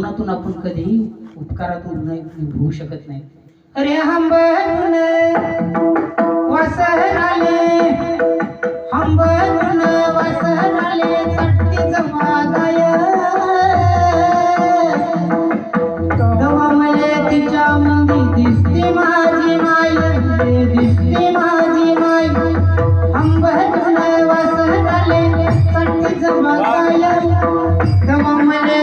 ऋणातून आपण कधीही उपकारातून होऊ शकत नाही. अरे हंबरून आले. हंबरून वसराले चटकीच मागाय तेव्हा मले तिच्या मंदी दिसते माझी माय रे दिसते माझी माय हंबरून वासन आले मागाय जमादाय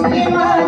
Lastimas